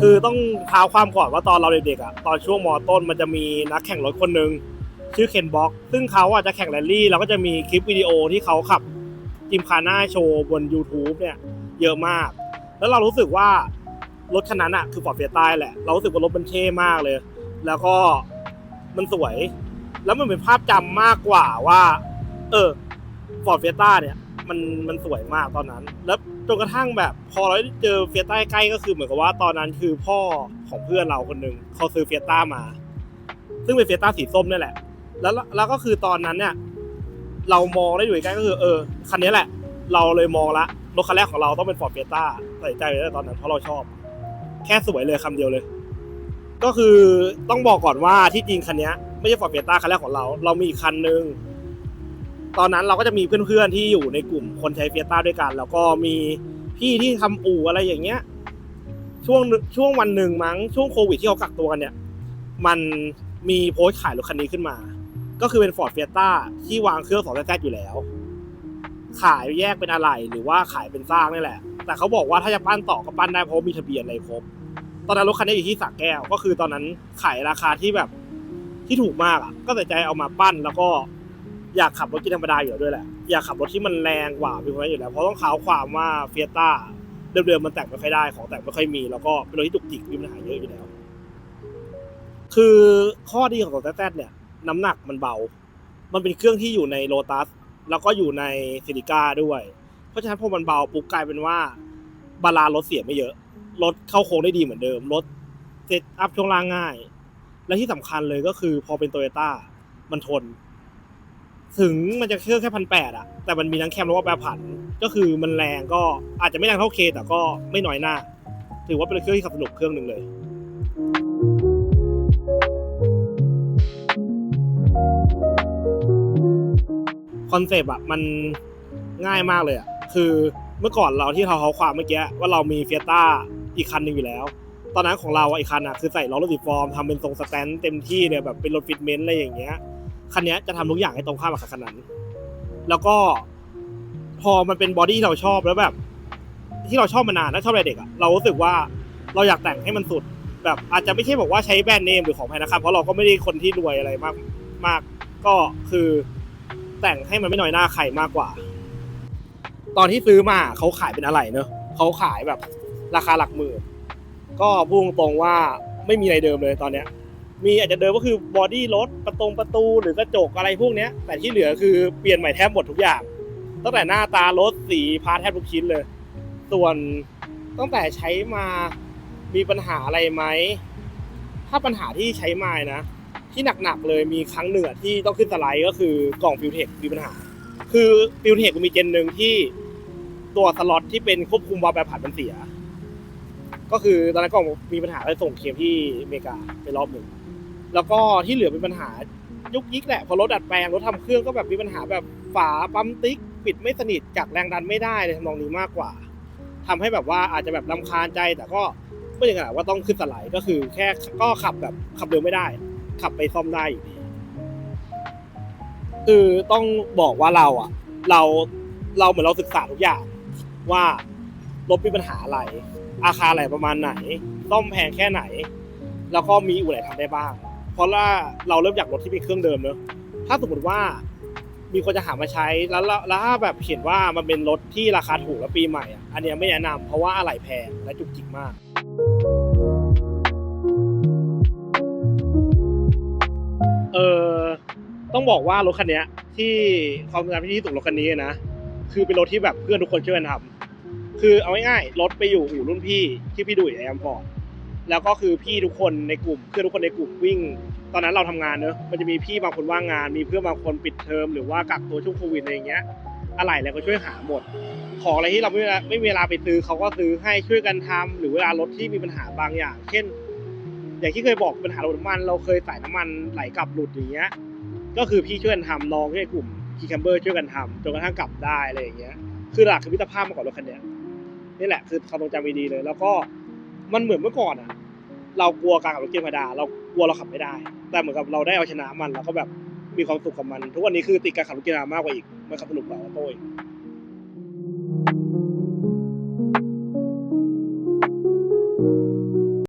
คือต้องเท้าความก่อนว่าตอนเราเด็กๆอะตอนช่วงมอต้นมันจะมีนักแข่งรถคนหนึ่งชื่อเคนบ็อกซึ่งเขาอะจะแข่งแรลลี่แล้วก็จะมีคลิปวิดีโอที่เขาขับจิมคาน่าโชว์บน YouTube เนี่ยเยอะมาก แล้วเรารู้สึกว่ารถคันนั้นอะคือฟอร์ดเฟียต้าแหละ เรารู้สึกว่ารถมันเท่มากเลย แล้วก็มันสวย แล้วมันเป็นภาพจำมากกว่าว่า เออฟอร์ดเฟียต้าเนี่ย มันมันสวยมากตอนนั้น แล้วจนกระทั่งแบบ พอเราเจอเฟียต้าใกล้ก็คือเหมือนกับว่าตอนนั้นคือพ่อของเพื่อนเราคนหนึ่งเขาซื้อเฟียต้ามา ซึ่งเป็นเฟียต้าสีส้มนี่แหละ แล้วแล้วก็คือตอนนั้นเนี่ยเรามองได้อยู่ใกล้ก็คือ เออคันนี้แหละ เราเลยมองละรถคันแรกของเราต้องเป็นฟอร์ดเฟียต้าใส่ใจเลยตอนนั้นเพราะเราชอบ แค่สวยเลยคำเดียวเลย ก็คือต้องบอกก่อนว่าที่จริงคันนี้ไม่ใช่ฟอร์ดเฟียต้าคันแรกของเรา เรามีอีกคันหนึ่ง ตอนนั้นเราก็จะมีเพื่อนๆที่อยู่ในกลุ่มคนใช้เฟียต้าด้วยกัน แล้วก็มีพี่ที่ทำอู่อะไรอย่างเงี้ย ช่วงช่วงวันหนึ่งมั้งช่วงโควิดที่เขากักตัวกันเนี่ย มันมีโพสต์ขายรถคันนี้ขึ้นมา ก็คือเป็นฟอร์ดเฟียต้าที่วางเครื่องสองแซดอยู่แล้ว ขายแยกเป็นอะไรหรือว่าขายเป็นสร้างนี่แหละ แต่เขาบอกว่าถ้าจะปั้นต่อก็ปั้นได้เพราะมีทะเบียนอะไรครบตอนนั้นรถคันนี้อยู่ที่สักแก้ว ก็คือตอนนั้นขายราคาที่แบบที่ถูกมากอะ ก็ตัดใจเอามาปั้นแล้วก็ อยากขับรถกินธรรมดาอยู่แล้วด้วยแหละ อยากขับรถที่มันแรงกว่าเป็นคนนั้นอยู่แล้ว เพราะต้องข่าวความว่าเฟียต้าเดิมๆมันแต่งไม่ค่อยได้ ของแต่งไม่ค่อยมี แล้วก็เป็นรถที่จุกจิกมีปัญหาเยอะอยู่แล้ว คือข้อดีของตัวแต๊ดเนี่ย น้ำหนักมันเบา มันเป็นเครื่องที่อยู่ในโ o ตัสแล้วก็อยู่ในซิลิก้าด้วย เพราะฉะนั้นพอมันเบาปุ๊บกลายเป็นว่าบาลานซ์รถเสียไม่เยอะ รถเข้าโค้งได้ดีเหมือนเดิม รถเซตอัพช่วงล่างง่าย และที่สำคัญเลยก็คือพอเป็นโตโยต้ามันทน ถึงมันจะเครื่องแค่พันแปดอะแต่มันมีทั้งแคมแล้วก็แปรผัน ก็คือมันแรงก็อาจจะไม่แรงเท่าเค แต่ก็ไม่น้อยหน้า ถือว่าเป็นเครื่องที่ขับสนุกเครื่องหนึ่งเลยคอนเซปต์อะมันง่ายมากเลยอะคือเมื่อก่อนเราที่เราเขาความเมื่อกี้ว่าเรามีเฟียต้าอีกคันหนึ่งอยู่แล้ว ตอนนั้นของเราอะอีกคันอะคือใส่ล้อรถสีฟอร์มทำเป็นทรงสแตนเต็มที่เลยแบบเป็นรถฟิตเมนต์อะไรอย่างเงี้ย คันนี้จะทำทุกอย่างให้ตรงข้ามกับคันนั้น แล้วก็พอมันเป็นบอดี้ที่เราชอบแล้วแบบ ที่เราชอบมานานและชอบอะไรเด็กอะเรารู้สึกว่าเราอยากแต่งให้มันสุด แบบอาจจะไม่ใช่บอกว่าใช้แบรนด์เนมหรือของแพงนะครับเพราะเราก็ไม่ได้คนที่รวยอะไรมากมาก ก็คือแต่งให้มันไม่น้อยหน้าใครมากกว่า ตอนที่ซื้อมาเขาขายเป็นอะไรเนอะเขาขายแบบราคาหลักหมื่นก็พูดตรงว่าไม่มีอะไรเดิมเลยตอนเนี้ย มีอาจจะเดิมก็คือบอดี้รถประตงประตูหรือกระจกอะไรพวกเนี้ย แต่ที่เหลือคือเปลี่ยนใหม่แทบหมดทุกอย่าง ตั้งแต่หน้าตารถสีพาร์ทแทบทุกชิ้นเลย ส่วนตั้งแต่ใช้มามีปัญหาอะไรไหม ถ้าปัญหาที่ใช้มานะ ที่หนักๆเลยมีครั้งหนึ่งที่ต้องขึ้นสไลด์ก็คือกล่องฟิวเทคมีปัญหา คือฟิวเทคมีเจนหนึ่งที่ตัวสล็อตที่เป็นควบคุมวาล์วแปรผันมันเสีย ก็คือตอนนั้นกล่องมีปัญหาเลยส่งเคมที่อเมริกาไปรอบหนึ่ง แล้วก็ที่เหลือเป็นปัญหายุกยิกแหละพอรถดัดแปลงรถทำเครื่องก็แบบมีปัญหาแบบฝาปั๊มติ๊ก ปิดไม่สนิทจากแรงดันไม่ได้ในทำนองนี้มากกว่าทำให้แบบว่าอาจจะแบบลำคาญใจแต่ก็ไม่ถึงขนาดว่าต้องขึ้นสไลด์ก็คือ แค่ก็ขับแบบขับเร็วไม่ได้ ขับไปซ่อมได้อยู่ดีคือต้องบอกว่าเราอะ เราเราเหมือนเราศึกษาทุกอย่างว่ารถมีปัญหาอะไร อาคารอะไรประมาณไหนซ่อมแพงแค่ไหน แล้วก็มีอู่ไหนทำได้บ้าง เพราะว่าเราเริ่มจากรถที่เป็นเครื่องเดิมเนอะถ้าสมมติว่ามีคนจะหามาใช้แล้วแล้วถ้าแบบเห็นว่ามันเป็นรถที่ราคาถูกและปีใหม่อะอันเนี้ยไม่แนะนำเพราะว่าอะไหล่แพงและจุกจิกมากเออต้องบอกว่ารถคันนี้ที่ความงานที่ที่สุดรถคันนี้นะคือเป็นรถที่แบบเพื่อนทุกคนช่วยกันทำคือเอาง่ายๆรถไปอยู่อู่รุ่นพี่ที่พี่ดุยแอมพอร์ต แล้วก็คือพี่ทุกคนในกลุ่มเพื่อนทุกคนในกลุ่มวิ่ง ตอนนั้นเราทำงานเนอะมันจะมีพี่บางคนว่างงาน มีเพื่อนบางคนปิดเทอมหรือว่ากักตัวช่วงโควิดอะไรอย่างเงี้ยอะไรอะไรก็ช่วยหาหมด ของอะไรที่เราไม่ไม่มีเวลาไปซื้อเขาก็ซื้อให้ช่วยกันทำหรือเวลารถที่มีปัญหาบางอย่าง เช่น อย่างที่เคยบอกปัญหารถน้ำมัน เราเคยใส่น้ำมันไหลกลับหลุดอย่างเงี้ยก็คือพี่ช่วยกันทำน้องในกลุ่มคีแคมเบอร์ช่วยกันทำจนกระทั่งกลับได้อะไรอย่างเงี้ยคือหลักคือมิตรภาพมาก่อนรถคันเนี้ยนี่แหละคือความทรงจำดีๆเลย แล้วก็ มันเหมือนเมื่อก่อนอะเรากลัวการขับรถเกมธรรมดา เรากลัวเราขับไม่ได้ แต่เหมือนกับเราได้เอาชนะมันแล้วก็แบบมีความสุขกับมัน ทุกวันนี้คือติดการขับรถเกมธรรมดามากกว่าอีก มันขับสนุกกว่าออโต้อีก